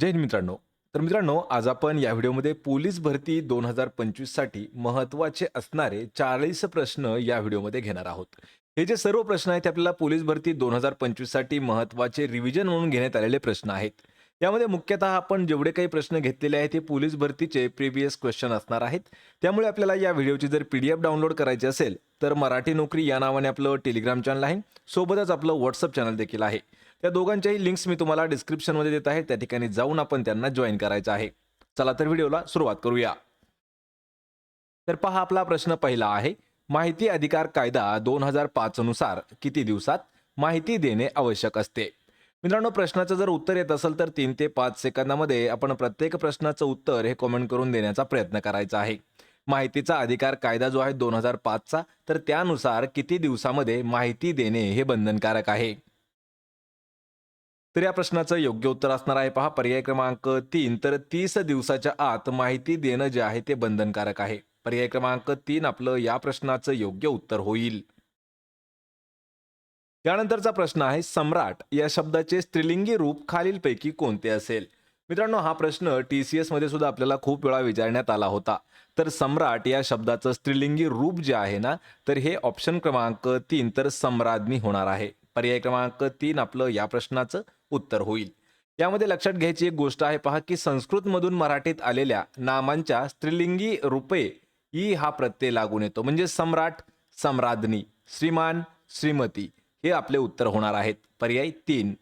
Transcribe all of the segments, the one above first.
जय हिंद मित्रांनो. तर मित्रांनो आज आपण या व्हिडिओमध्ये पोलीस भरती दोन हजार पंचवीससाठी महत्त्वाचे असणारे चाळीस प्रश्न या व्हिडिओमध्ये घेणार आहोत. हे जे सर्व प्रश्न आहेत ते आपल्याला पोलीस भरती दोन हजार पंचवीससाठी महत्त्वाचे रिव्हिजन म्हणून घेण्यात आलेले प्रश्न आहेत. यामध्ये मुख्यतः आपण जेवढे काही प्रश्न घेतलेले आहेत ते पोलीस भरतीचे प्रिव्हियस क्वेश्चन असणार आहेत. त्यामुळे आपल्याला या व्हिडिओची जर पी डी एफ डाउनलोड करायची असेल तर मराठी नोकरी या नावाने आपलं टेलिग्राम चॅनल आहे. सोबतच आपलं व्हॉट्सअप चॅनल देखील आहे. त्या दोघांच्याही लिंक्स मी तुम्हाला डिस्क्रिप्शनमध्ये देत आहे. त्या ठिकाणी जाऊन आपण त्यांना जॉईन करायचं आहे. चला तर व्हिडिओला सुरुवात करूया. तर पहा आपला प्रश्न पहिला आहे. माहिती अधिकार कायदा दोन हजार पाच नुसार किती दिवसात माहिती देणे आवश्यक असते? मित्रांनो प्रश्नाचं जर उत्तर येत असेल तर तीन ते पाच सेकंदामध्ये आपण प्रत्येक प्रश्नाचं उत्तर हे कॉमेंट करून देण्याचा प्रयत्न करायचा आहे. माहितीचा अधिकार कायदा जो आहे दोन हजार पाचचा तर त्यानुसार किती दिवसामध्ये माहिती देणे हे बंधनकारक आहे? तर या प्रश्नाचं योग्य उत्तर असणार आहे. पहा पर्याय क्रमांक तीन. तर तीस दिवसाच्या आत माहिती देणं जे आहे ते बंधनकारक आहे. पर्याय क्रमांक तीन आपलं या प्रश्नाचं योग्य उत्तर होईल. त्यानंतरचा प्रश्न आहे सम्राट या शब्दाचे स्त्रीलिंगी रूप खालीलपैकी कोणते असेल? मित्रांनो हा प्रश्न टी सी एसमध्ये सुद्धा आपल्याला खूप वेळा विचारण्यात आला होता. तर सम्राट या शब्दाचं स्त्रीलिंगी रूप जे आहे ना तर हे ऑप्शन क्रमांक तीन तर सम्राज्ञी होणार आहे. पर्याय क्रमांक तीन आपलं या प्रश्नाचं उत्तर होईल. यामध्ये लक्षात घ्यायची एक गोष्ट आहे पहा की संस्कृतमधून मराठीत आलेल्या नामांच्या स्त्रीलिंगी रूपे ई हा प्रत्यय लागून येतो. म्हणजे सम्राट सम्राज्ञी श्रीमान श्रीमती हे आपले उत्तर होणार आहेत. पर्याय तीन.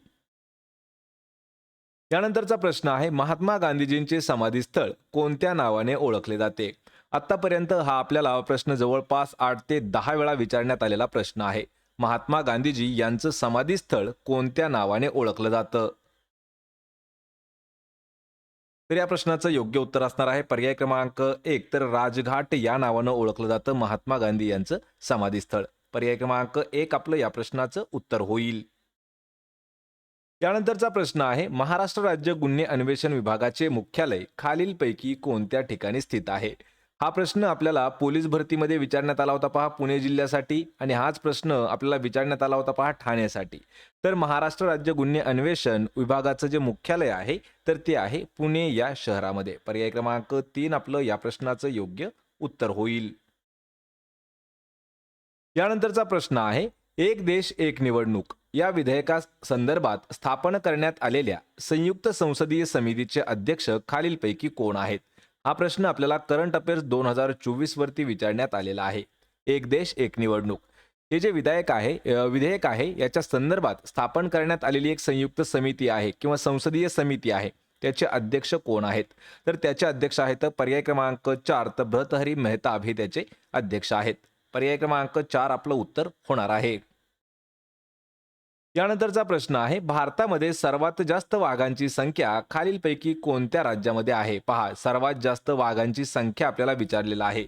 यानंतरचा प्रश्न आहे महात्मा गांधीजींचे समाधीस्थळ कोणत्या नावाने ओळखले जाते? आतापर्यंत हा आपल्याला प्रश्न जवळपास आठ ते दहा वेळा विचारण्यात आलेला प्रश्न आहे. महात्मा गांधीजी यांचं समाधीस्थळ कोणत्या नावाने ओळखलं जातं? तर या प्रश्नाचं योग्य उत्तर असणार आहे. पर्याय क्रमांक एक तर राजघाट या नावानं ओळखलं जातं महात्मा गांधी यांचं समाधीस्थळ. पर्याय क्रमांक एक आपलं या प्रश्नाचं उत्तर होईल. यानंतरचा प्रश्न आहे महाराष्ट्र राज्य गुन्हे अन्वेषण विभागाचे मुख्यालय खालीलपैकी कोणत्या ठिकाणी स्थित आहे? हा प्रश्न आपल्याला पोलीस भरतीमध्ये विचारण्यात आला होता पहा पुणे जिल्ह्यासाठी. आणि हाच प्रश्न आपल्याला विचारण्यात आला होता पहा ठाण्यासाठी. तर महाराष्ट्र राज्य गुन्हे अन्वेषण विभागाचं जे मुख्यालय आहे तर ते आहे पुणे या शहरामध्ये. पर्याय क्रमांक तीन आपलं या प्रश्नाचं योग्य उत्तर होईल. यानंतरचा प्रश्न आहे एक देश एक निवडणूक. या विधेयका संदर्भात स्थापन करण्यात आलेल्या संयुक्त संसदीय समितीचे अध्यक्ष खालीलपैकी कोण आहेत? हा प्रश्न आपल्याला करंट अफेअर्स दोन हजार चोवीस वरती विचारण्यात आलेला आहे. एक देश एक निवडणूक. हे जे विधायक आहे विधेयक आहे याच्या संदर्भात स्थापन करण्यात आलेली एक संयुक्त समिती आहे किंवा संसदीय समिती आहे. त्याचे अध्यक्ष कोण आहेत? तर त्याचे अध्यक्ष आहेत पर्याय क्रमांक चार तर भ्रतहरी मेहताब हे त्याचे अध्यक्ष आहेत. पर्याय क्रमांक चार आपलं उत्तर होणार आहे. यानंतरचा प्रश्न आहे भारतामध्ये सर्वात जास्त वाघांची संख्या खालीलपैकी कोणत्या राज्यामध्ये आहे? पहा सर्वात जास्त वाघांची संख्या आपल्याला विचारलेला आहे.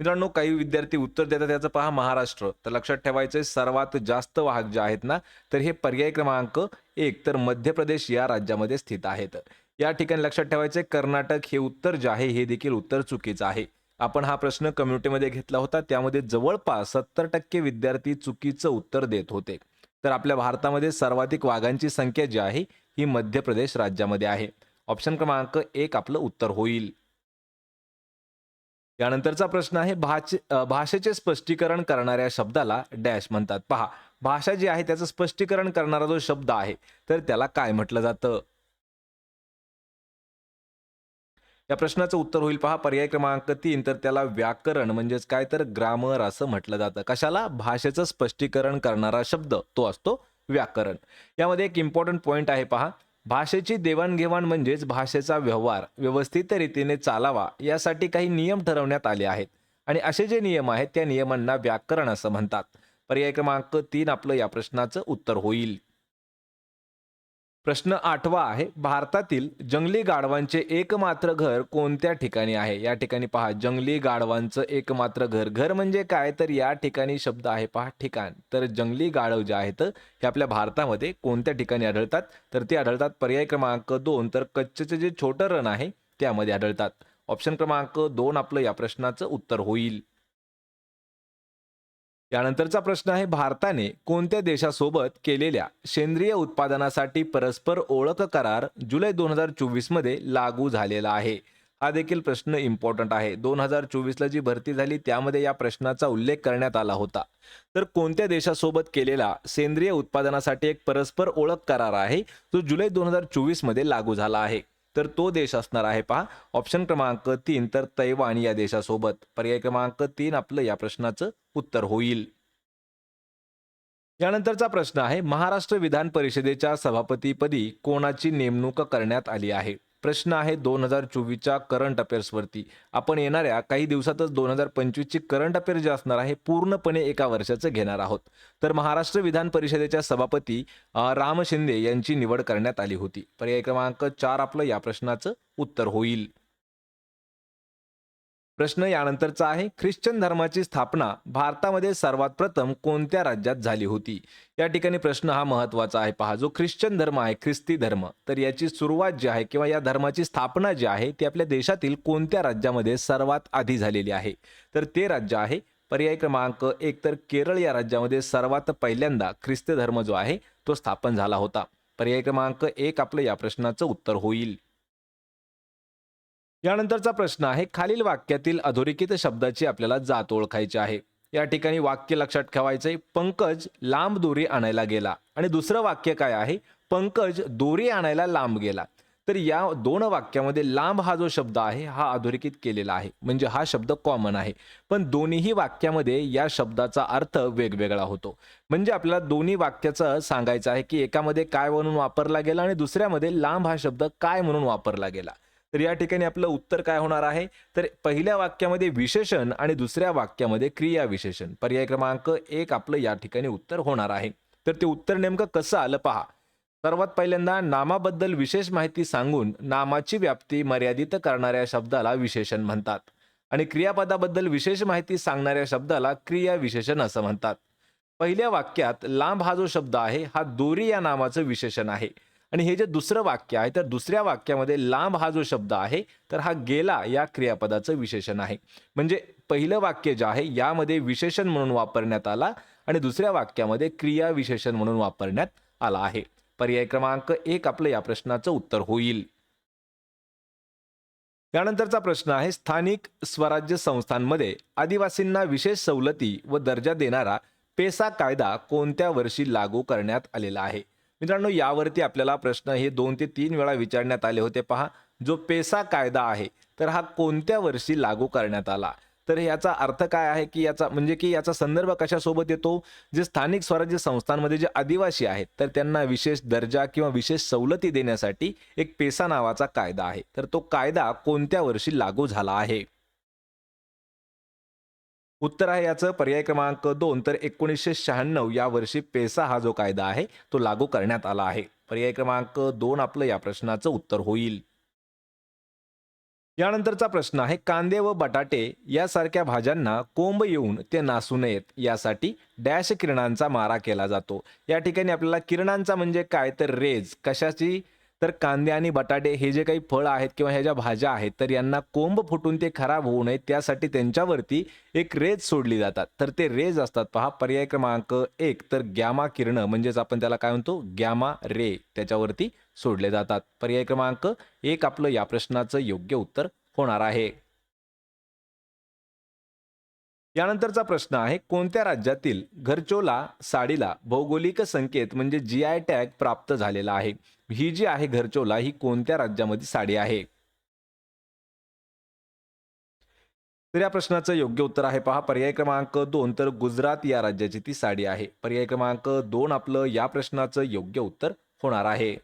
मित्रांनो काही विद्यार्थी उत्तर देतात त्याचं पहा महाराष्ट्र. तर लक्षात ठेवायचं सर्वात जास्त वाघ जे आहेत ना तर हे पर्याय क्रमांक एक तर मध्य प्रदेश या राज्यामध्ये स्थित आहेत. या ठिकाणी लक्षात ठेवायचे कर्नाटक हे उत्तर जे आहे हे देखील उत्तर चुकीचं आहे. आपण हा प्रश्न कम्युनिटीमध्ये घेतला होता त्यामध्ये जवळपास सत्तर टक्के विद्यार्थी चुकीचं उत्तर देत होते. तर आपल्या भारतामध्ये सर्वाधिक वाघांची संख्या जी आहे ही मध्य प्रदेश राज्यामध्ये आहे. ऑप्शन क्रमांक एक आपलं उत्तर होईल. यानंतरचा प्रश्न आहे भाचे भाषेचे स्पष्टीकरण करणाऱ्या शब्दाला डॅश म्हणतात. पहा भाषा जी आहे त्याचं स्पष्टीकरण करणारा जो शब्द आहे तर त्याला काय म्हटलं जातं? या प्रश्नाचं उत्तर होईल. पहा पर्याय क्रमांक तीन तर त्याला व्याकरण म्हणजेच काय? तर ग्रामर असं म्हटलं जातं. कशाला? भाषेचं स्पष्टीकरण करणारा शब्द तो असतो व्याकरण. यामध्ये एक इम्पॉर्टंट पॉईंट आहे पहा. भाषेची देवाणघेवाण म्हणजेच भाषेचा व्यवहार व्यवस्थित रीतीने चालावा यासाठी काही नियम ठरवण्यात आले आहेत. आणि असे जे नियम आहेत त्या नियमांना व्याकरण असं म्हणतात. पर्याय क्रमांक तीन आपलं या प्रश्नाचं उत्तर होईल. प्रश्न आठवा आहे. भारतातील जंगली गाढवांचे एकमात्र घर कोणत्या ठिकाणी आहे? या ठिकाणी पहा जंगली गाढवांचं एकमात्र घर. घर म्हणजे काय? तर या ठिकाणी शब्द आहे पहा ठिकाण. तर जंगली गाढव जे आहेत हे आपल्या भारतामध्ये कोणत्या ठिकाणी आढळतात? तर ते आढळतात पर्याय क्रमांक दोन. तर कच्छचं जे छोटं रण आहे त्यामध्ये आढळतात. ऑप्शन क्रमांक दोन आपलं या प्रश्नाचं उत्तर होईल. यानंतरचा प्रश्न आहे भारताने कोणत्या देशासोबत केलेल्या सेंद्रिय उत्पादनासाठी परस्पर ओळख करार जुलै दोन हजार चोवीसमध्ये लागू झालेला आहे? हा देखील प्रश्न इम्पॉर्टंट आहे. दोन हजार चोवीसला जी भरती झाली त्यामध्ये या प्रश्नाचा उल्लेख करण्यात आला होता. तर कोणत्या देशासोबत केलेला सेंद्रिय उत्पादनासाठी एक परस्पर ओळख करार आहे जो जुलै दोन हजार चोवीसमध्ये लागू झाला आहे? तर तो देश असणार आहे पहा. ऑप्शन क्रमांक तीन तर तैवान या देशासोबत. पर्याय क्रमांक तीन आपलं या प्रश्नाचं उत्तर होईल. यानंतरचा प्रश्न आहे महाराष्ट्र विधान परिषदेच्या सभापतीपदी कोणाची नेमणूक करण्यात आली आहे? प्रश्न आहे दोन हजार चोवीसच्या करंट अफेअर्सवरती आपण येणाऱ्या काही दिवसातच दोन हजार पंचवीसची करंट अफेअर जे असणार आहे पूर्णपणे एका वर्षाचं घेणार आहोत. तर महाराष्ट्र विधान परिषदेच्या सभापती राम शिंदे यांची निवड करण्यात आली होती. पर्याय क्रमांक चार आपलं या प्रश्नाचं उत्तर होईल. प्रश्न यानंतरचा आहे ख्रिश्चन धर्माची स्थापना भारतामध्ये सर्वात प्रथम कोणत्या राज्यात झाली होती? या ठिकाणी प्रश्न हा महत्त्वाचा आहे पहा जो ख्रिश्चन धर्म आहे ख्रिस्ती धर्म तर याची सुरुवात जी आहे किंवा या धर्माची स्थापना जी आहे ती आपल्या देशातील कोणत्या राज्यामध्ये सर्वात आधी झालेली आहे? तर ते राज्य आहे पर्याय क्रमांक एक तर केरळ या राज्यामध्ये सर्वात पहिल्यांदा ख्रिस्त धर्म जो आहे तो स्थापन झाला होता. पर्याय क्रमांक एक आपलं या प्रश्नाचं उत्तर होईल. यानंतरचा प्रश्न आहे खालील वाक्यातील अधोरेखित शब्दाची आपल्याला जात ओळखायची आहे. या ठिकाणी वाक्य लक्षात ठेवायचंय पंकज लांब दोरी आणायला गेला. आणि दुसरं वाक्य काय आहे पंकज दोरी आणायला लांब गेला. तर या दोन वाक्यामध्ये लांब हा जो शब्द आहे हा अधोरेखित केलेला आहे. म्हणजे हा शब्द कॉमन आहे. पण दोन्हीही वाक्यामध्ये या शब्दाचा अर्थ वेगवेगळा होतो. म्हणजे आपल्याला दोन्ही वाक्याचं सांगायचं आहे की एकामध्ये काय म्हणून वापरला गेला आणि दुसऱ्यामध्ये लांब हा शब्द काय म्हणून वापरला गेला. तर या ठिकाणी आपलं उत्तर काय होणार आहे? तर पहिल्या वाक्यामध्ये विशेषण आणि दुसऱ्या वाक्यामध्ये क्रिया विशेषण पर्याय क्रमांक एक आपलं या ठिकाणी उत्तर होणार आहे. तर ते उत्तर नेमकं कसं आलं पहा. सर्वात पहिल्यांदा नामाबद्दल विशेष माहिती सांगून नामाची व्याप्ती मर्यादित करणाऱ्या शब्दाला विशेषण म्हणतात. आणि क्रियापदाबद्दल विशेष माहिती सांगणाऱ्या शब्दाला क्रिया विशेषण असं म्हणतात. पहिल्या वाक्यात लांब हा जो शब्द आहे हा दोरी या नामाचं विशेषण आहे. आणि हे जे दुसरं वाक्य आहे तर दुसऱ्या वाक्यामध्ये लांब हा जो शब्द आहे तर हा गेला या क्रियापदाचं विशेषण आहे. म्हणजे पहिलं वाक्य जे आहे यामध्ये विशेषण म्हणून वापरण्यात आला आणि दुसऱ्या वाक्यामध्ये क्रिया विशेषण म्हणून वापरण्यात आला आहे. पर्याय क्रमांक एक आपलं या प्रश्नाचं उत्तर होईल. यानंतरचा प्रश्न आहे स्थानिक स्वराज्य संस्थांमध्ये आदिवासींना विशेष सवलती व दर्जा देणारा पेसा कायदा कोणत्या वर्षी लागू करण्यात आलेला आहे? मित्रांनो यावरती आपल्याला प्रश्न हे दोन ते तीन वेळा विचारण्यात आले होते. पहा जो पेसा कायदा आहे तर हा कोणत्या वर्षी लागू करण्यात आला? तर याचा अर्थ काय आहे की याचा म्हणजे की याचा संदर्भ कशासोबत येतो? जे स्थानिक स्वराज्य संस्थांमध्ये जे आदिवासी आहेत तर त्यांना विशेष दर्जा किंवा विशेष सवलती देण्यासाठी एक पेसा नावाचा कायदा आहे. तर तो कायदा कोणत्या वर्षी लागू झाला आहे? उत्तर आहे याचं. पर्याय क्रमांक दोन. तर एकोणीसशे शहाण्णव या वर्षी पेसा हा जो कायदा आहे तो लागू करण्यात आला आहे. पर्याय क्रमांक दोन आपलं या प्रश्नाचं उत्तर होईल. यानंतरचा प्रश्न आहे कांदे व बटाटे यासारख्या भाज्यांना कोंब येऊन ते नासू नयेत यासाठी डॅश किरणांचा मारा केला जातो. या ठिकाणी आपल्याला किरणांचा म्हणजे काय? तर रेज. कशाची? तर कांदे आणि बटाटे हे जे काही फळ आहेत किंवा ह्या ज्या भाज्या आहेत तर यांना कोंब फुटून ते खराब होऊ नये त्यासाठी त्यांच्यावरती एक रेज सोडली जातात. तर ते रेज असतात. पहा पर्याय क्रमांक एक तर गॅमा किरण म्हणजेच आपण त्याला काय म्हणतो? गॅमा रे त्याच्यावरती सोडले जातात. पर्याय क्रमांक एक आपलं या प्रश्नाचं योग्य उत्तर होणार आहे. यानंतरचा प्रश्न आहे कोणत्या राज्यातील घरचोला साडीला भौगोलिक संकेत म्हणजे जी आय टॅग प्राप्त झालेला आहे? ही जी आहे घरचोला ही कोणत्या राज्यामध्ये साडी आहे? तर या प्रश्नाचं योग्य उत्तर आहे पहा पर्याय क्रमांक दोन तर गुजरात या राज्याची ती साडी आहे. पर्याय क्रमांक दोन आपलं या प्रश्नाचं योग्य उत्तर होणार आहे.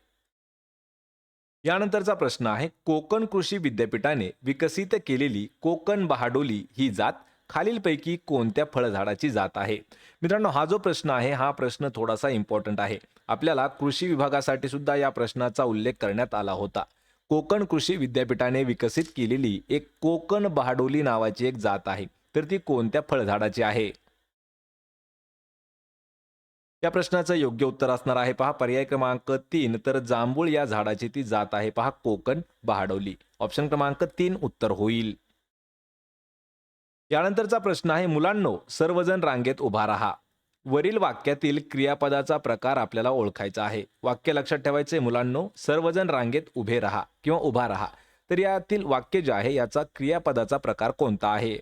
यानंतरचा प्रश्न आहे कोकण कृषी विद्यापीठाने विकसित केलेली कोकण बहाडोली ही जात खालीलपैकी कोणत्या फळझाडाची जात आहे? मित्रांनो हा जो प्रश्न आहे हा प्रश्न थोडासा इम्पॉर्टंट आहे. आपल्याला कृषी विभागासाठी सुद्धा या प्रश्नाचा उल्लेख करण्यात आला होता. कोकण कृषी विद्यापीठाने विकसित केलेली एक कोकण बहाडोली नावाची एक जात आहे. तर ती कोणत्या फळझाडाची आहे? या प्रश्नाचं योग्य उत्तर असणार आहे. पहा पर्याय क्रमांक तीन. तर जांभूळ या झाडाची ती जात आहे. पहा कोकण बहाडोली. ऑप्शन क्रमांक तीन उत्तर होईल. यानंतरचा प्रश्न आहे मुलांनो सर्वजण रांगेत उभा राहा. वरील वाक्यातील क्रियापदाचा प्रकार आपल्याला ओळखायचा आहे. वाक्य लक्षात ठेवायचे मुलांनो सर्वजण रांगेत उभे राहा किंवा उभा राहा. तर यातील वाक्य जे आहे याचा क्रियापदाचा प्रकार कोणता आहे?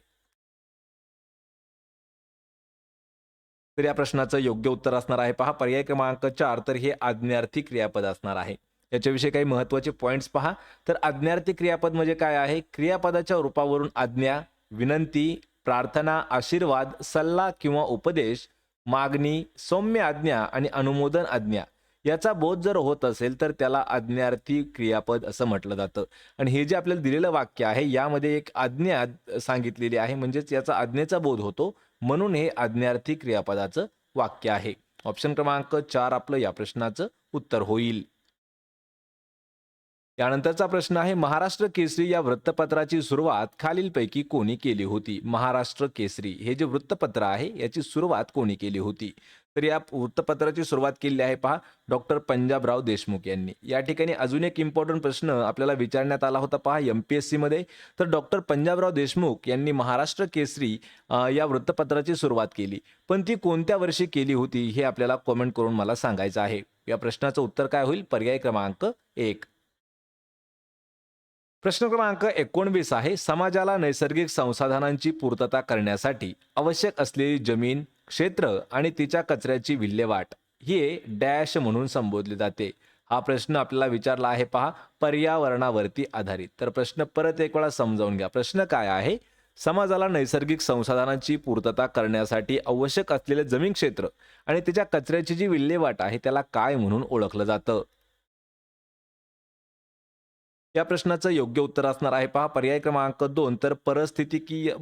तर या प्रश्नाचं योग्य उत्तर असणार आहे. पहा पर्याय क्रमांक चार तर हे आज्ञार्थी क्रियापद असणार आहे. याच्याविषयी काही महत्त्वाचे पॉईंट्स पहा. तर आज्ञार्थी क्रियापद म्हणजे काय आहे? क्रियापदाच्या रूपावरून आज्ञा विनंती प्रार्थना आशीर्वाद सल्ला किंवा उपदेश मागणी सौम्य आज्ञा आणि अनुमोदन आज्ञा याचा बोध जर होत असेल तर त्याला आज्ञार्थी क्रियापद असं म्हटलं जातं. आणि हे जे आपल्याला दिलेलं वाक्य आहे यामध्ये एक आज्ञा सांगितलेली आहे. म्हणजेच याचा आज्ञेचा बोध होतो. म्हणून हे आज्ञार्थी क्रियापदाचं वाक्य आहे. ऑप्शन क्रमांक चार आपलं या प्रश्नाचं उत्तर होईल. यानंतरचा प्रश्न आहे महाराष्ट्र केसरी या वृत्तपत्राची सुरुवात खालीलपैकी कोणी केली होती? महाराष्ट्र केसरी हे जे वृत्तपत्र आहे याची सुरुवात कोणी केली होती? तर या वृत्तपत्राची सुरुवात केली आहे पहा डॉक्टर पंजाबराव देशमुख यांनी. या ठिकाणी अजून एक इम्पॉर्टंट प्रश्न आपल्याला विचारण्यात आला होता पहा एम पी एस सीमध्ये तर डॉक्टर पंजाबराव देशमुख यांनी महाराष्ट्र केसरी या वृत्तपत्राची सुरुवात केली. पण ती कोणत्या वर्षी केली होती हे आपल्याला कॉमेंट करून मला सांगायचं आहे. या प्रश्नाचं उत्तर काय होईल? पर्याय क्रमांक एक. प्रश्न क्रमांक एकोणवीस आहे समाजाला नैसर्गिक संसाधनांची पूर्तता करण्यासाठी आवश्यक असलेली जमीन क्षेत्र आणि तिच्या कचऱ्याची विल्हेवाट. हे डॅश म्हणून संबोधले जाते. हा प्रश्न आपल्याला विचारला आहे पहा पर्यावरणावरती आधारित. तर प्रश्न परत एक वेळा समजावून घ्या. प्रश्न काय आहे? समाजाला नैसर्गिक संसाधनांची पूर्तता करण्यासाठी आवश्यक असलेले जमीन क्षेत्र आणि तिच्या कचऱ्याची जी विल्हेवाट आहे त्याला काय म्हणून ओळखलं जातं? या प्रश्नाचं योग्य उत्तर असणार आहे. पहा पर्याय क्रमांक दोन तर परिस्थितिकीय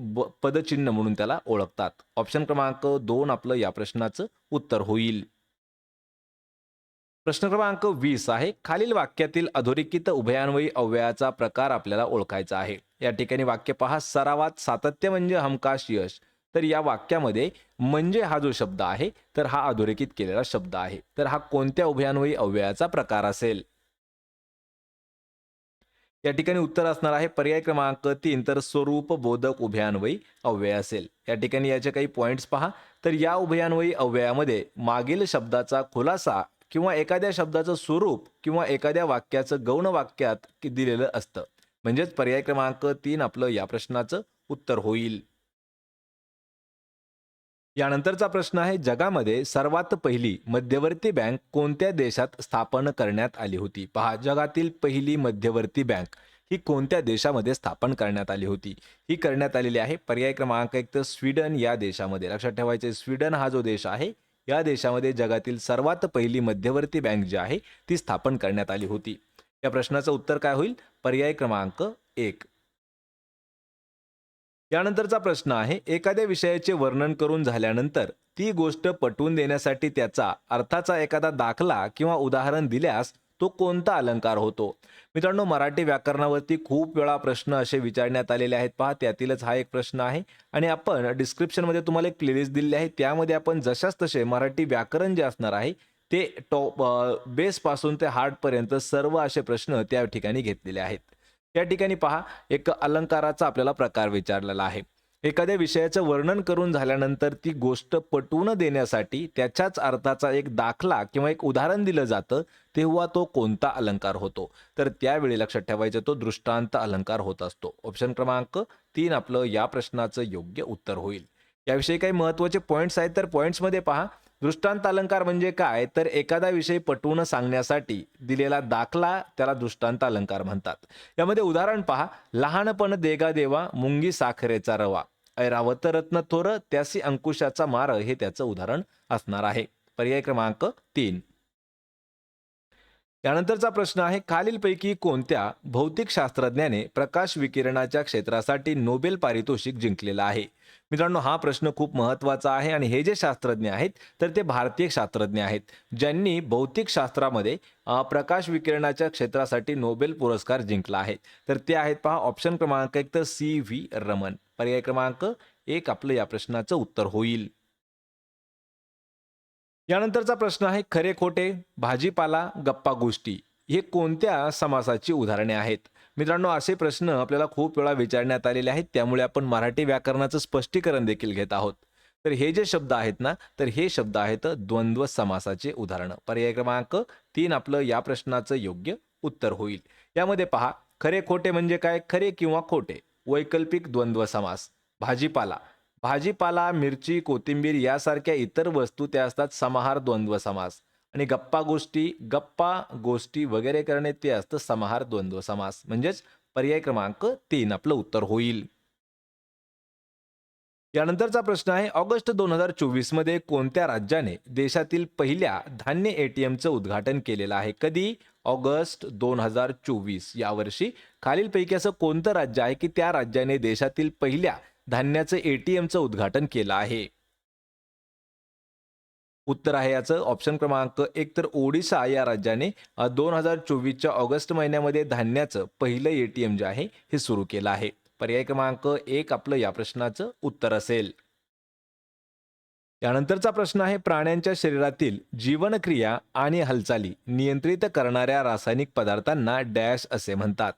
पदचिन्ह म्हणून त्याला ओळखतात. ऑप्शन क्रमांक दोन आपलं या प्रश्नाचं उत्तर होईल. प्रश्न क्रमांक वीस आहे. खालील वाक्यातील अधोरेखित उभयान्वयी अव्ययाचा प्रकार आपल्याला ओळखायचा आहे. या ठिकाणी वाक्य पहा सरावात सातत्य म्हणजे हमखास यश. तर या वाक्यामध्ये म्हणजे हा जो शब्द आहे तर हा अधोरेखित केलेला शब्द आहे. तर हा कोणत्या उभयान्वयी अव्ययाचा प्रकार असेल? या ठिकाणी उत्तर असणार आहे पर्याय क्रमांक तीन तर स्वरूप बोधक उभयान्वयी अव्यय असेल. या ठिकाणी याचे काही पॉईंट्स पहा. तर या उभयान्वयी अव्ययामध्ये मागील शब्दाचा खुलासा किंवा एखाद्या शब्दाचं स्वरूप किंवा एखाद्या वाक्याचं गौण वाक्यात दिलेलं असतं. म्हणजेच पर्याय क्रमांक तीन आपलं या प्रश्नाचं उत्तर होईल. यानंतरचा प्रश्न आहे जगामध्ये सर्वात पहिली मध्यवर्ती बँक कोणत्या देशात स्थापन करण्यात आली होती? पहा जगातील पहिली मध्यवर्ती बँक ही कोणत्या देशामध्ये स्थापन करण्यात आली होती? ही करण्यात आलेली आहे पर्याय क्रमांक एक तर स्वीडन या देशामध्ये. लक्षात ठेवायचे स्वीडन हा जो देश आहे या देशामध्ये जगातील सर्वात पहिली मध्यवर्ती बँक जी आहे ती स्थापन करण्यात आली होती. या प्रश्नाचं उत्तर काय होईल? पर्याय क्रमांक एक. यानंतरचा प्रश्न आहे एखाद्या विषयाचे वर्णन करून झाल्यानंतर ती गोष्ट पटवून देण्यासाठी त्याचा अर्थाचा एखादा दाखला किंवा उदाहरण दिल्यास तो कोणता अलंकार होतो? मित्रांनो मराठी व्याकरणावरती खूप वेळा प्रश्न असे विचारण्यात आलेले आहेत. पहा त्यातीलच हा एक प्रश्न आहे. आणि आपण डिस्क्रिप्शनमध्ये तुम्हाला एक प्लेलिस्ट दिलेली आहे. त्यामध्ये आपण जशाच तसे मराठी व्याकरण जे असणार आहे ते टॉप बेसपासून ते हार्डपर्यंत सर्व असे प्रश्न त्या ठिकाणी घेतलेले आहेत. या ठिकाणी पहा एक अलंकाराचा आपल्याला प्रकार विचारलेला आहे. एखाद्या विषयाचं वर्णन करून झाल्यानंतर ती गोष्ट पटवून देण्यासाठी त्याच्याच अर्थाचा एक दाखला किंवा एक उदाहरण दिलं जातं तेव्हा तो कोणता अलंकार होतो? तर त्यावेळी लक्षात ठेवायचं तो दृष्टांत अलंकार होत असतो. ऑप्शन क्रमांक तीन आपलं या प्रश्नाचं योग्य उत्तर होईल. याविषयी काही महत्त्वाचे पॉईंट्स आहेत तर पॉईंट्समध्ये पहा दृष्टांत अलंकार म्हणजे काय? तर एखादा विषय पटवून सांगण्यासाठी दिलेला दाखला त्याला दृष्टांत अलंकार म्हणतात. यामध्ये उदाहरण पहा. लहानपण देगा देवा मुंगी साखरेचा रवा. ऐरावत रत्न थोर त्यासी अंकुशाचा मार हे त्याचं उदाहरण असणार आहे. पर्याय क्रमांक तीन. त्यानंतरचा प्रश्न आहे. खालीलपैकी कोणत्या भौतिक शास्त्रज्ञाने प्रकाश विकिरणाच्या क्षेत्रासाठी नोबेल पारितोषिक जिंकलेला आहे? मित्रांनो हा प्रश्न खूप महत्त्वाचा आहे आणि हे जे शास्त्रज्ञ आहेत तर ते भारतीय शास्त्रज्ञ आहेत ज्यांनी भौतिक शास्त्रामध्ये प्रकाश विकिरणाच्या क्षेत्रासाठी नोबेल पुरस्कार जिंकला आहे. तर ते आहेत पहा ऑप्शन क्रमांक एक तर सी व्ही रमन. पर्याय क्रमांक एक आपलं या प्रश्नाचं उत्तर होईल. यानंतरचा प्रश्न आहे खरे खोटे भाजीपाला गप्पा गोष्टी हे कोणत्या समासाची उदाहरणे आहेत? मित्रांनो असे प्रश्न आपल्याला खूप वेळा विचारण्यात आलेले आहेत. त्यामुळे आपण मराठी व्याकरणाचं स्पष्टीकरण देखील घेत आहोत. तर हे जे शब्द आहेत ना तर हे शब्द आहेत द्वंद्व समासाचे उदाहरणं. पर्याय क्रमांक तीन आपलं या प्रश्नाचं योग्य उत्तर होईल. यामध्ये पहा खरे खोटे म्हणजे काय? खरे किंवा खोटे? वैकल्पिक द्वंद्व समास. भाजीपाला. भाजीपाला मिरची कोथिंबीर यासारख्या इतर वस्तू त्या असतात समाहार द्वंद्व समास. आणि गप्पा गोष्टी गप्पा गोष्टी वगैरे करणे ते असतं समाहार द्वंद्व समास. म्हणजेच पर्याय क्रमांक तीन आपलं उत्तर होईल. यानंतरचा प्रश्न आहे ऑगस्ट दोन हजार चोवीसमध्ये कोणत्या राज्याने देशातील पहिल्या धान्य एटीएमचं उद्घाटन केलेलं आहे? कधी? ऑगस्ट दोन हजार चोवीस. यावर्षी खालीलपैकी असं कोणतं राज्य आहे की त्या राज्याने देशातील पहिल्या धान्याचं एटीएमचं उद्घाटन केलं आहे? उत्तर आहे याचं. ऑप्शन क्रमांक एक तर ओडिशा या राज्याने दोन हजार चोवीसच्या ऑगस्ट महिन्यामध्ये धान्याचं पहिलं एटीएम जे आहे हे सुरू केलं आहे. पर्याय क्रमांक एक आपलं या प्रश्नाचं उत्तर असेल. यानंतरचा प्रश्न आहे प्राण्यांच्या शरीरातील जीवनक्रिया आणि हालचाली नियंत्रित करणाऱ्या रासायनिक पदार्थांना डॅश असे म्हणतात.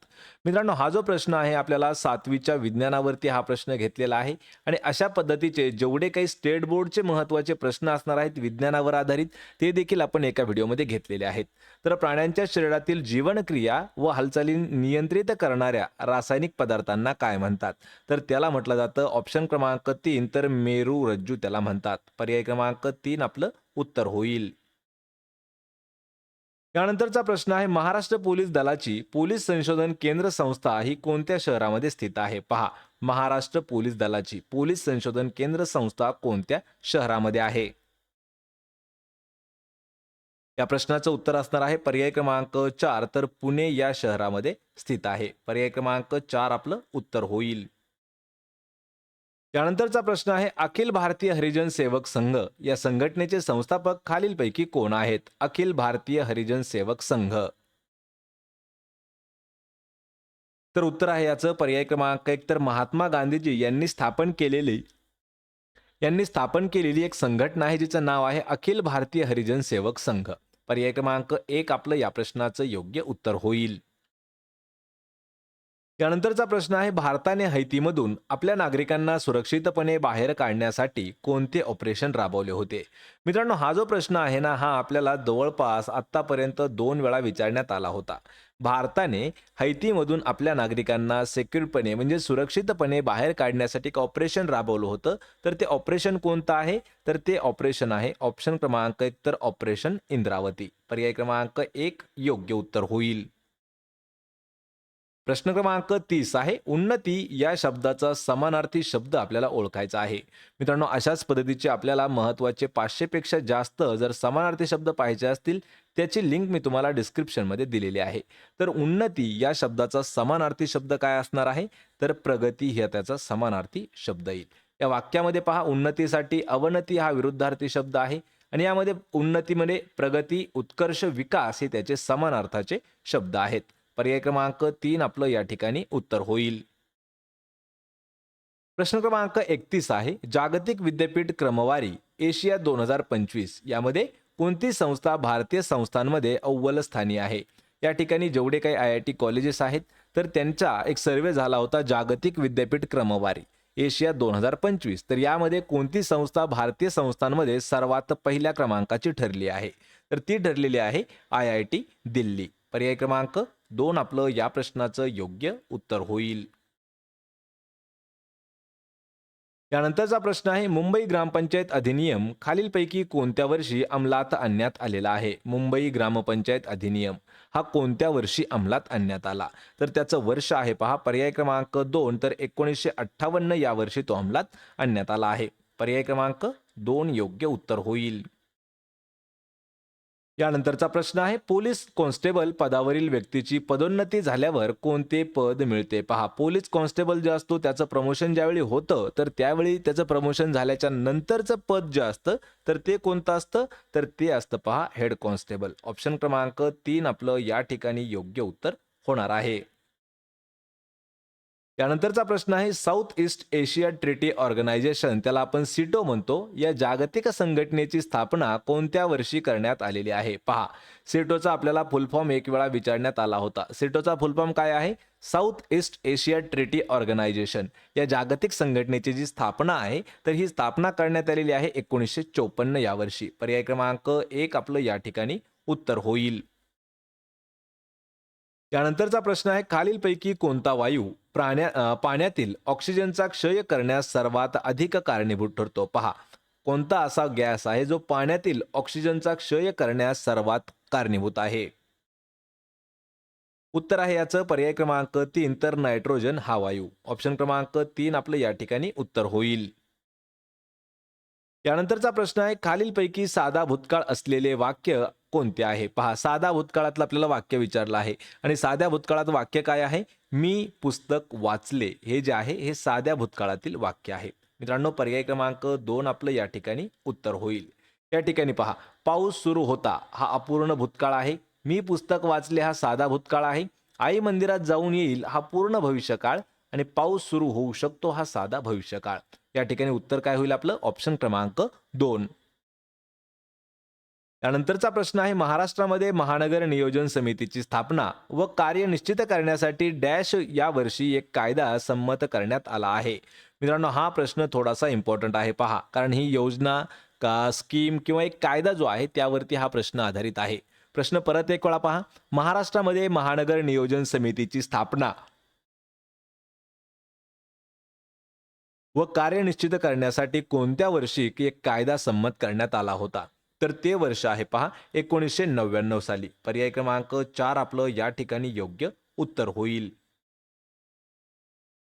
मित्रांनो हा जो प्रश्न आहे आपल्याला सातवीच्या विज्ञानावरती हा प्रश्न घेतलेला आहे आणि अशा पद्धतीचे जेवढे काही स्टेट बोर्डचे महत्त्वाचे प्रश्न असणार आहेत विज्ञानावर आधारित ते देखील आपण एका व्हिडिओमध्ये घेतलेले आहेत. तर प्राण्यांच्या शरीरातील जीवनक्रिया व हालचाली नियंत्रित करणाऱ्या रासायनिक पदार्थांना काय म्हणतात? तर त्याला म्हटलं जातं ऑप्शन क्रमांक तीन तर मेरू रज्जू त्याला म्हणतात. पर्याय क्रमांक तीन आपलं उत्तर होईल. यानंतरचा प्रश्न आहे महाराष्ट्र पोलीस दलाची पोलीस संशोधन केंद्र संस्था ही कोणत्या शहरामध्ये स्थित आहे? पहा महाराष्ट्र पोलीस दलाची पोलीस संशोधन केंद्र संस्था कोणत्या शहरामध्ये आहे? या प्रश्नाचं उत्तर असणार आहे. पर्याय क्रमांक चार तर पुणे या शहरामध्ये स्थित आहे. पर्याय क्रमांक चार आपलं उत्तर होईल. त्यानंतरचा प्रश्न आहे अखिल भारतीय हरिजन सेवक संघ या संघटनेचे संस्थापक खालीलपैकी कोण आहेत? अखिल भारतीय हरिजन सेवक संघ. तर उत्तर आहे याचं पर्याय क्रमांक एक तर महात्मा गांधीजी यांनी स्थापन केलेली यांनी स्थापन केलेली एक संघटना आहे जिचं नाव आहे अखिल भारतीय हरिजन सेवक संघ. पर्याय क्रमांक एक आपलं या प्रश्नाचं योग्य उत्तर होईल. त्यानंतरचा प्रश्न आहे भारताने हैतीमधून आपल्या नागरिकांना सुरक्षितपणे बाहेर काढण्यासाठी कोणते ऑपरेशन राबवले होते? मित्रांनो हा जो प्रश्न आहे ना हा आपल्याला जवळपास आत्तापर्यंत दोन वेळा विचारण्यात आला होता. भारताने हैतीमधून आपल्या नागरिकांना सेक्युरपणे म्हणजे सुरक्षितपणे बाहेर काढण्यासाठी एक ऑपरेशन राबवलं होतं. तर ते ऑपरेशन कोणतं आहे? तर ते ऑपरेशन आहे ऑप्शन क्रमांक एक तर ऑपरेशन इंद्रावती. पर्याय क्रमांक एक योग्य उत्तर होईल. प्रश्न क्रमांक तीस आहे. उन्नती या शब्दाचा समानार्थी शब्द आपल्याला ओळखायचा आहे. मित्रांनो अशाच पद्धतीचे आपल्याला महत्त्वाचे पाचशेपेक्षा जास्त जर समानार्थी शब्द पाहिजे असतील त्याची लिंक मी तुम्हाला डिस्क्रिप्शनमध्ये दिलेली आहे. तर उन्नती या शब्दाचा समानार्थी शब्द काय असणार आहे? तर प्रगती हे त्याचा समानार्थी शब्द येईल. या वाक्यामध्ये पहा उन्नतीसाठी अवनती हा विरुद्धार्थी शब्द आहे आणि यामध्ये उन्नतीमध्ये प्रगती उत्कर्ष विकास हे त्याचे समानार्थाचे शब्द आहेत. पर्याय क्रमांक तीन आपलं या ठिकाणी उत्तर होईल. प्रश्न क्रमांक एकतीस आहे जागतिक विद्यापीठ क्रमवारी एशिया दोन हजार पंचवीस यामध्ये कोणती संस्था भारतीय संस्थांमध्ये अव्वल स्थानी आहे? या ठिकाणी जेवढे काही आय आय टी कॉलेजेस आहेत तर त्यांचा एक सर्वे झाला होता जागतिक विद्यापीठ क्रमवारी एशिया दोन हजार पंचवीस. तर यामध्ये कोणती संस्था भारतीय संस्थांमध्ये सर्वात पहिल्या क्रमांकाची ठरली आहे? तर ती ठरलेली आहे आय आय टी दिल्ली. पर्याय क्रमांक दोन आपलं या प्रश्नाचं योग्य उत्तर होईल. यानंतरचा प्रश्न आहे मुंबई ग्रामपंचायत अधिनियम खालीलपैकी कोणत्या वर्षी अंमलात आणण्यात आलेला आहे? मुंबई ग्रामपंचायत अधिनियम हा कोणत्या वर्षी अंमलात आणण्यात आला? तर त्याचं वर्ष आहे पहा पर्याय क्रमांक दोन तर एकोणीसशे अठ्ठावन्न या वर्षी तो अंमलात आणण्यात आला आहे. पर्याय क्रमांक दोन योग्य उत्तर होईल. यानंतरचा प्रश्न आहे पोलीस कॉन्स्टेबल पदावरील व्यक्तीची पदोन्नती झाल्यावर कोणते पद मिळते? पहा पोलीस कॉन्स्टेबल जे असतो त्याचं प्रमोशन ज्यावेळी होतं तर त्यावेळी त्याचं प्रमोशन झाल्याच्या नंतरचं पद जे असतं तर ते कोणतं असतं? तर ते असतं पहा हेड कॉन्स्टेबल. ऑप्शन क्रमांक तीन आपलं या ठिकाणी योग्य उत्तर होणार आहे. त्यानंतरचा प्रश्न आहे South East Asia treaty organisation त्याला आपण सिटो म्हणतो. या जागतिक संघटनेची स्थापना कोणत्या वर्षी करण्यात आलेली आहे? पहा सिटोचा आपल्याला फुलफॉर्म एक वेळा विचारण्यात आला होता. सिटोचा फुलफॉर्म काय आहे? South East Asia treaty organisation या जागतिक संघटनेची जी स्थापना आहे तर ही स्थापना करण्यात आलेली आहे एकोणीसशे चौपन्न या वर्षी. पर्याय क्रमांक एक आपलं या ठिकाणी उत्तर होईल. त्यानंतरचा प्रश्न आहे खालीलपैकी कोणता वायू प्राण्या पाण्यातील ऑक्सिजनचा क्षय करण्यास सर्वात अधिक कारणीभूत ठरतो? पहा कोणता असा गॅस आहे जो पाण्यातील ऑक्सिजनचा क्षय करण्यास सर्वात कारणीभूत आहे? उत्तर आहे याचं पर्याय क्रमांक तीन तर नायट्रोजन हा वायू. ऑप्शन क्रमांक तीन आपलं या ठिकाणी उत्तर होईल. त्यानंतरचा प्रश्न आहे खालीलपैकी साधा भूतकाळ असलेले वाक्य कोणते आहे? पहा साधा भूतकाळातलं आपल्याला वाक्य विचारलं आहे. आणि साध्या भूतकाळात वाक्य काय आहे? मी पुस्तक वाचले. हे जे आहे हे साध्या भूतकाळातील वाक्य आहे. मित्रांनो पर्याय क्रमांक दोन आपलं या ठिकाणी उत्तर होईल. या ठिकाणी पहा पाऊस सुरू होता. हा अपूर्ण भूतकाळ आहे. मी पुस्तक वाचले हा साधा भूतकाळ आहे. आई मंदिरात जाऊन येईल हा पूर्ण भविष्यकाळ. आणि पाऊस सुरू होऊ शकतो हा साधा भविष्यकाळ. या ठिकाणी उत्तर काय होईल आपलं? ऑप्शन क्रमांक दोन. त्यानंतरचा प्रश्न आहे महाराष्ट्रामध्ये महानगर नियोजन समितीची स्थापना व कार्य निश्चित करण्यासाठी डॅश या वर्षी एक कायदा संमत करण्यात आला आहे. मित्रांनो हा प्रश्न थोडासा इम्पॉर्टंट आहे पहा कारण ही योजना का स्कीम किंवा एक कायदा जो आहे त्यावरती हा प्रश्न आधारित आहे. प्रश्न परत एक वेळा पहा महाराष्ट्रामध्ये महानगर नियोजन समितीची स्थापना व कार्य निश्चित करण्यासाठी कोणत्या वर्षी की एक कायदा संमत करण्यात आला होता? तर ते वर्ष आहे पहा एकोणीसशे नव्याण्णव साली. पर्याय क्रमांक चार आपलं या ठिकाणी योग्य उत्तर होईल.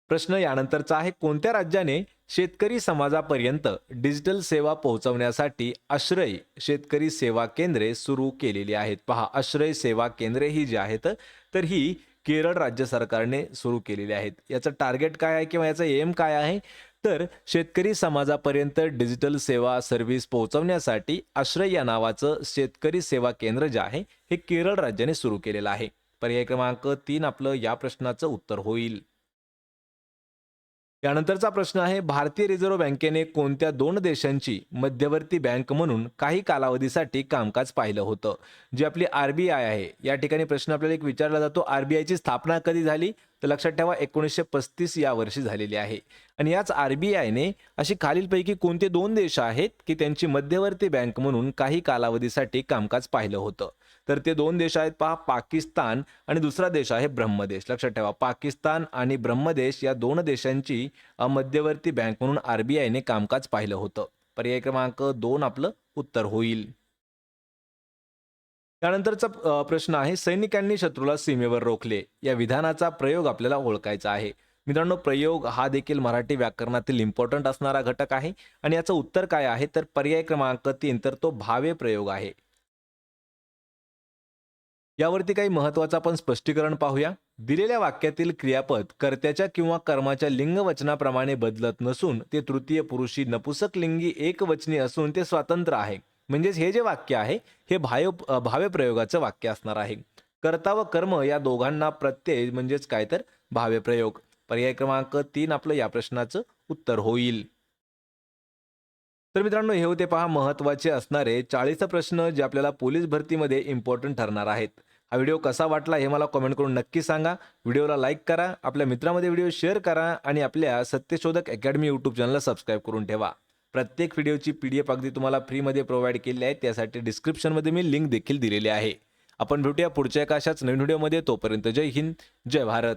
प्रश्न यानंतरचा आहे कोणत्या राज्याने शेतकरी समाजापर्यंत डिजिटल सेवा पोहोचवण्यासाठी आश्रय शेतकरी सेवा केंद्रे सुरू केलेली आहेत? पहा आश्रय सेवा केंद्रे ही जी आहेत तर ही केरळ राज्य सरकारने सुरू केलेली आहेत. याचं टार्गेट काय आहे किंवा याचं एम काय आहे? तर शेतकरी समाजापर्यंत डिजिटल सेवा सर्व्हिस पोहोचवण्यासाठी आश्रय या नावाचं शेतकरी सेवा केंद्र जे आहे हे केरळ राज्याने सुरू केलेलं आहे. पर्याय क्रमांक तीन आपलं या प्रश्नाचं उत्तर होईल. यानंतरचा प्रश्न आहे भारतीय रिझर्व्ह बँकेने कोणत्या दोन देशांची मध्यवर्ती बँक म्हणून काही कालावधीसाठी कामकाज पाहिलं होतं? जी आपली आरबीआय आहे. या ठिकाणी प्रश्न आपल्याला एक विचारला जातो आरबीआयची स्थापना कधी झाली? तर लक्षात ठेवा एकोणीसशे पस्तीस या वर्षी झालेली आहे. आणि याच आरबीआयने अशी खालीलपैकी कोणते दोन देश आहेत की त्यांची मध्यवर्ती बँक म्हणून काही कालावधीसाठी कामकाज पाहिलं होतं? तर ते दोन देश आहेत पहा पाकिस्तान आणि दुसरा देश आहे ब्रह्मदेश. लक्षात ठेवा पाकिस्तान आणि ब्रह्मदेश या दोन देशांची मध्यवर्ती बँक म्हणून आरबीआयने कामकाज पाहिलं होतं. पर्याय क्रमांक दोन आपलं उत्तर होईल. त्यानंतरचा प्रश्न आहे सैनिकांनी शत्रूला सीमेवर रोखले. या विधानाचा प्रयोग आपल्याला ओळखायचा आहे. मित्रांनो प्रयोग हा देखील मराठी व्याकरणातील इम्पॉर्टंट असणारा घटक आहे. आणि याचं उत्तर काय आहे? तर पर्याय क्रमांक तीन तर तो भावे प्रयोग आहे. यावरती काही महत्वाचं आपण स्पष्टीकरण पाहूया. दिलेल्या वाक्यातील क्रियापद कर्त्याच्या किंवा कर्माच्या लिंगवचनाप्रमाणे बदलत नसून ते तृतीय पुरुषी नपुसक लिंगी एकवचनी असून ते स्वतंत्र आहे. म्हणजेच हे जे वाक्य आहे हे भाय भाव्य प्रयोगाचं वाक्य असणार आहे. कर्ता व कर्म या दोघांना प्रत्यय म्हणजेच काय तर? भाव्यप्रयोग पर्याय क्रमांक तीन आपलं या प्रश्नाचं उत्तर होईल. तर मित्रांनो हे होते पहा महत्त्वाचे असणारे चाळीस प्रश्न जे आपल्याला पोलीस भरतीमध्ये इम्पॉर्टंट ठरणार आहेत. हा व्हिडिओ कसा वाटला हे मला कमेंट करून नक्की सांगा. व्हिडिओला लाईक करा आपल्या मित्रामध्ये व्हिडिओ शेअर करा आणि आपल्या सत्यशोधक अकॅडमी यूट्यूब चॅनलला सबस्क्राईब करून ठेवा. प्रत्येक व्हिडिओची पी डी एफ अगदी तुम्हाला फ्रीमध्ये प्रोव्हाइड केली आहे त्यासाठी डिस्क्रिप्शनमध्ये मी लिंक देखील दिलेली आहे. आपण भेटूया पुढच्या एका अशाच नवीन व्हिडिओमध्ये तोपर्यंत जय हिंद जय भारत.